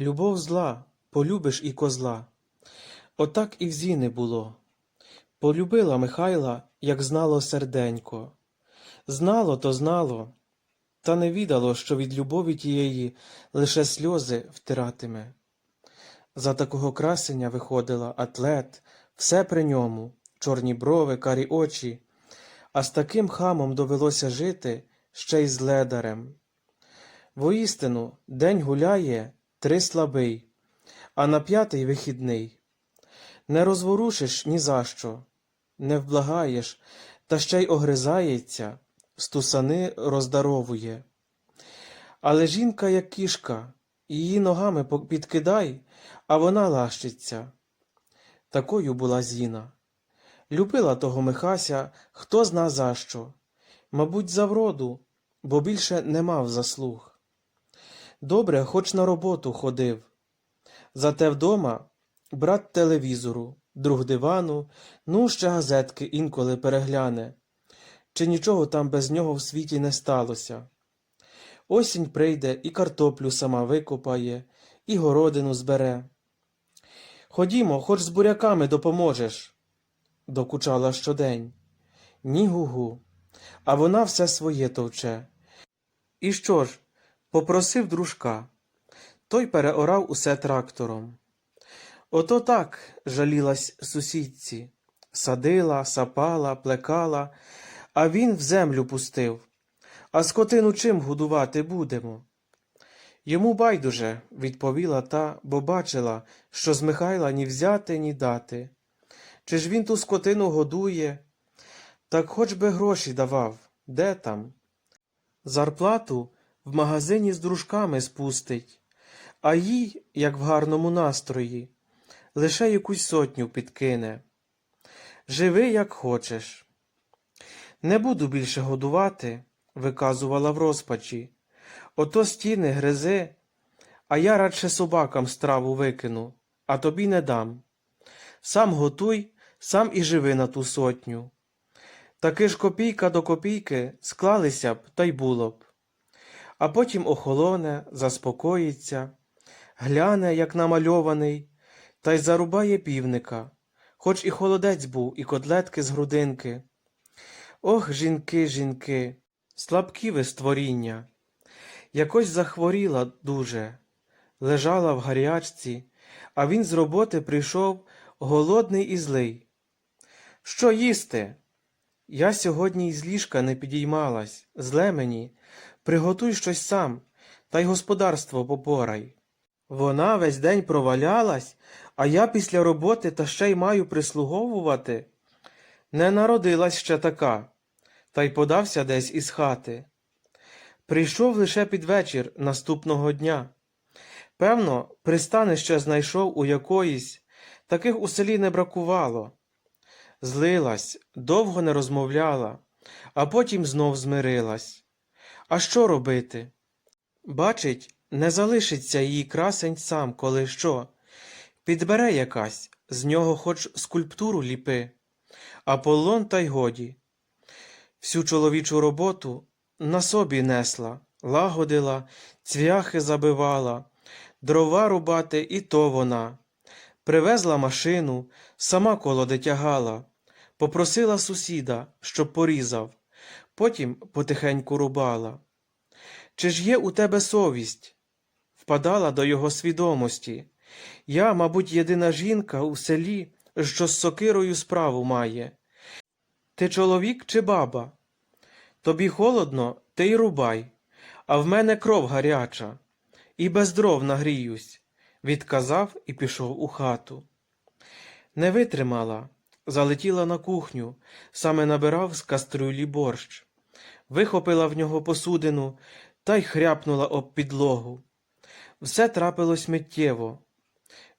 Любов зла, полюбиш і козла. Отак і в Зіни було. Полюбила Михайла, як знало серденько. Знало то знало, та не відало, що від любові тієї лише сльози втиратиме. За такого красення виходила атлет, все при ньому, чорні брови, карі очі, а з таким хамом довелося жити ще й з ледарем. Воістину, день гуляє, три слабий, а на п'ятий вихідний. Не розворушиш ні за що, не вблагаєш, та ще й огризається, стусани роздаровує. Але жінка, як кішка, її ногами підкидай, а вона лащиться. Такою була Зіна. Любила того Михася, хто зна за що. Мабуть, за вроду, бо більше не мав заслуг. Добре, хоч на роботу ходив. Зате вдома брат телевізору, друг дивану, ну ще газетки інколи перегляне. Чи нічого там без нього в світі не сталося. Осінь прийде і картоплю сама викопає, і городину збере. Ходімо, хоч з буряками допоможеш, докучала щодень. Ні гугу, а вона все своє товче. І що ж, попросив дружка. Той переорав усе трактором. Ото так жалілась сусідці. Садила, сапала, плекала, а він в землю пустив. А скотину чим годувати будемо? Йому байдуже, відповіла та, бо бачила, що з Михайла ні взяти, ні дати. Чи ж він ту скотину годує? Так хоч би гроші давав, де там? Зарплату в магазині з дружками спустить, а їй, як в гарному настрої, лише якусь сотню підкине. Живи, як хочеш. Не буду більше годувати, виказувала в розпачі. Ото стіни гризи, а я радше собакам страву викину, а тобі не дам. Сам готуй, сам і живи на ту сотню. Таки ж копійка до копійки склалися б, та й було б. А потім охолоне, заспокоїться, гляне, як намальований, та й зарубає півника, хоч і холодець був, і котлетки з грудинки. Ох, жінки, жінки, слабкі ви створіння. Якось захворіла дуже, лежала в гарячці, а він з роботи прийшов голодний і злий. Що їсти? Я сьогодні із ліжка не підіймалась, зле мені, приготуй щось сам, та й господарство попорай. Вона весь день провалялась, а я після роботи та ще й маю прислуговувати. Не народилась ще така, та й подався десь із хати. Прийшов лише під вечір наступного дня. Певно, пристанище знайшов у якоїсь, таких у селі не бракувало. Злилась, довго не розмовляла, а потім знов змирилась. А що робити? Бачить, не залишиться її красень сам, коли що. Підбере якась, з нього хоч скульптуру ліпи, а полон та й годі. Всю чоловічу роботу на собі несла, лагодила, цвяхи забивала, дрова рубати і то вона. Привезла машину, сама колоди тягала, попросила сусіда, щоб порізав, потім потихеньку рубала. Чи ж є у тебе совість? Впадала до його свідомості. Я, мабуть, єдина жінка у селі, що з сокирою справу має. Ти чоловік чи баба? Тобі холодно, ти й рубай, а в мене кров гаряча, і без дров нагріюсь, відказав і пішов у хату. Не витримала, залетіла на кухню, саме набирав з кастрюлі борщ, вихопила в нього посудину та й хряпнула об підлогу. Все трапилось миттєво.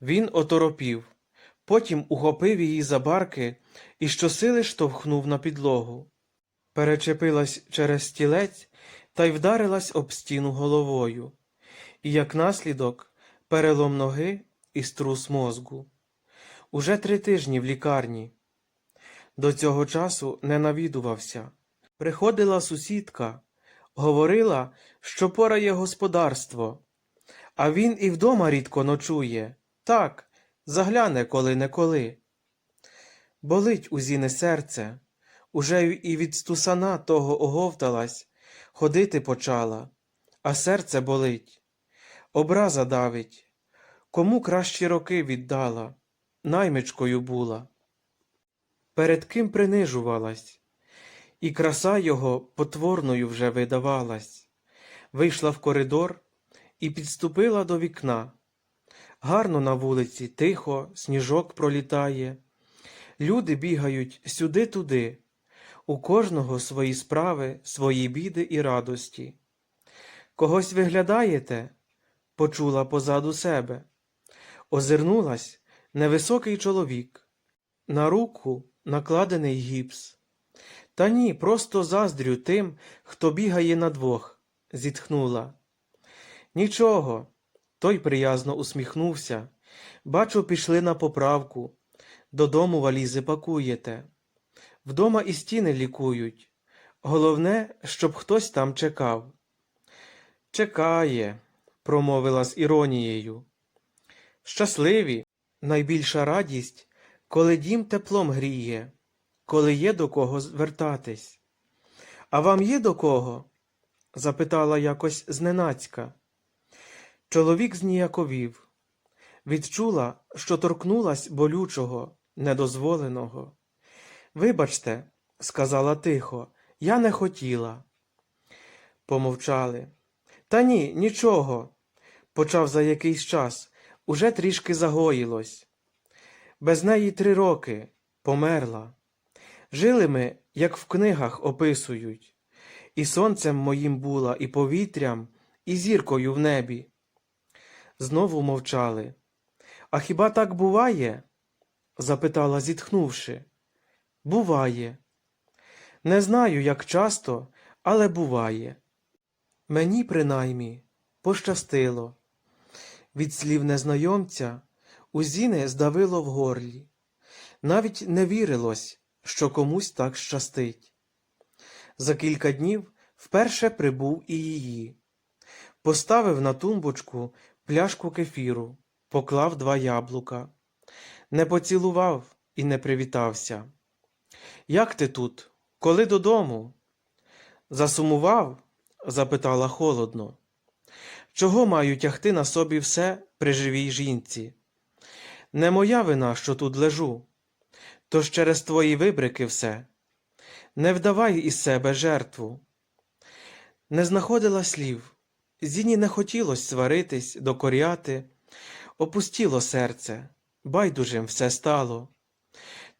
Він оторопів, потім ухопив її за барки і щосили штовхнув на підлогу. Перечепилась через стілець та й вдарилась об стіну головою, і, як наслідок, перелом ноги і струс мозку. Уже три тижні в лікарні. До цього часу не навідувався. Приходила сусідка, говорила, що порає господарство, А він і вдома рідко ночує. Так, загляне коли-неколи. Болить у Зіни серце, уже і від стусана того оговталась, ходити почала, а серце болить. Образа давить, кому кращі роки віддала, наймичкою була. Перед ким принижувалась, і краса його потворною вже видавалась. Вийшла в коридор і підступила до вікна. Гарно на вулиці, тихо, сніжок пролітає. Люди бігають сюди-туди, у кожного свої справи, свої біди і радості. Когось виглядаєте? почула позаду себе. Озирнулась невисокий чоловік. На руку накладений гіпс. Та ні, просто заздрю тим, хто бігає на двох, зітхнула. Нічого, той приязно усміхнувся. Бачу, пішли на поправку. Додому валізи пакуєте. Вдома і стіни лікують. Головне, щоб хтось там чекав. Чекає, промовила з іронією. Щасливі, найбільша радість, коли дім теплом гріє, коли є до кого звертатись. А вам є до кого? запитала якось зненацька. Чоловік зніяковів. Відчула, що торкнулась болючого, недозволеного. Вибачте, сказала тихо, я не хотіла. Помовчали. Та ні, нічого, почав за якийсь час, уже трішки загоїлось. Без неї три роки померла. Жили ми, як в книгах описують, і сонцем моїм була, і повітрям, і зіркою в небі. Знову мовчали. А хіба так буває? запитала, зітхнувши. Буває. Не знаю, як часто, але буває. Мені, принаймні, пощастило. Від слів незнайомця у Зіни здавило в горлі. Навіть не вірилось, що комусь так щастить. За кілька днів вперше прибув і її. Поставив на тумбочку пляшку кефіру, поклав два яблука. Не поцілував і не привітався. Як ти тут? Коли додому? Засумував? запитала холодно. Чого маю тягти на собі все при живій жінці? Не моя вина, що тут лежу, тож через твої вибрики все. Не вдавай із себе жертву. Не знаходила слів, Зіні не хотілось сваритись, докоряти, опустіло серце, байдужим все стало.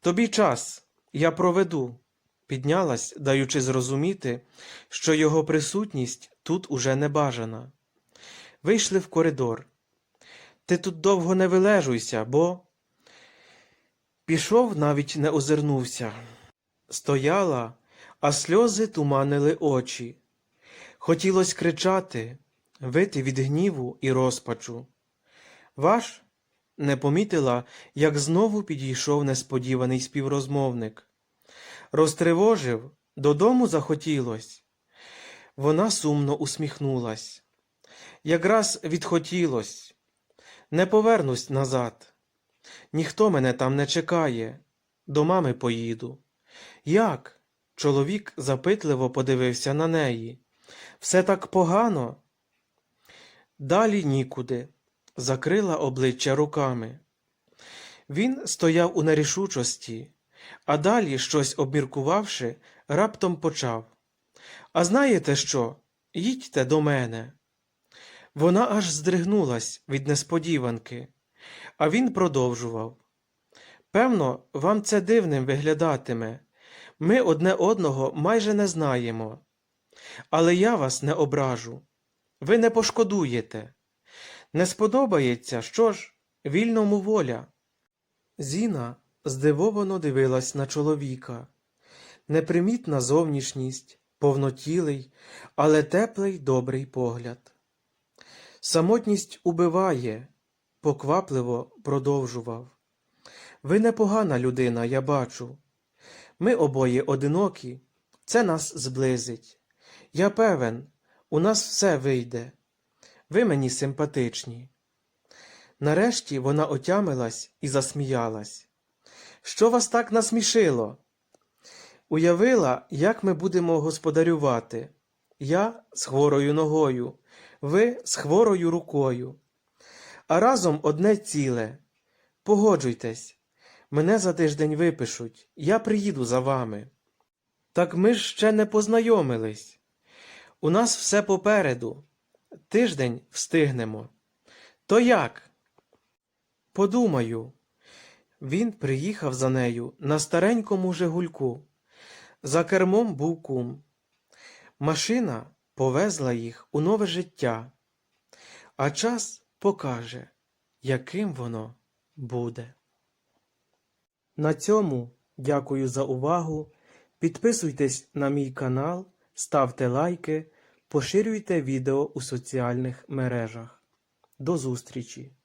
Тобі час, я проведу, піднялась, даючи зрозуміти, що його присутність тут уже не бажана. Вийшли в коридор. Ти тут довго не вилежуйся, бо. Пішов, навіть не озирнувся. Стояла, а сльози туманили очі. Хотілось кричати, вити від гніву і розпачу. Ваш не помітила, як знову підійшов несподіваний співрозмовник. Розтривожив, додому захотілось. Вона сумно усміхнулась. Якраз відхотілось. Не повернусь назад. Ніхто мене там не чекає. До мами поїду. Як? Чоловік запитливо подивився на неї. Все так погано. Далі нікуди. Закрила обличчя руками. Він стояв у нерішучості, а далі, щось обміркувавши, раптом почав. А знаєте що? Їдьте до мене. Вона аж здригнулась від несподіванки, а він продовжував. Певно, вам це дивним виглядатиме. Ми одне одного майже не знаємо. Але я вас не ображу. Ви не пошкодуєте. Не сподобається, що ж, вільному воля. Зіна здивовано дивилась на чоловіка. Непримітна зовнішність, повнотілий, але теплий добрий погляд. Самотність убиває, поквапливо продовжував. Ви непогана людина, я бачу. Ми обоє одинокі, це нас зблизить. Я певен, у нас все вийде. ви мені симпатичні. Нарешті вона отямилась і засміялась. Що вас так насмішило? Уявила, як ми будемо господарювати. Я з хворою ногою, ви з хворою рукою. А разом одне ціле. Погоджуйтесь, мене за тиждень випишуть, я приїду за вами. Так ми ж ще не познайомились. У нас все попереду. Тиждень встигнемо. То як? Подумаю. Він приїхав за нею на старенькому Жигульку. За кермом був кум. Машина повезла їх у нове життя, а час покаже, яким воно буде. На цьому дякую за увагу. Підписуйтесь на мій канал, ставте лайки, поширюйте відео у соціальних мережах. До зустрічі!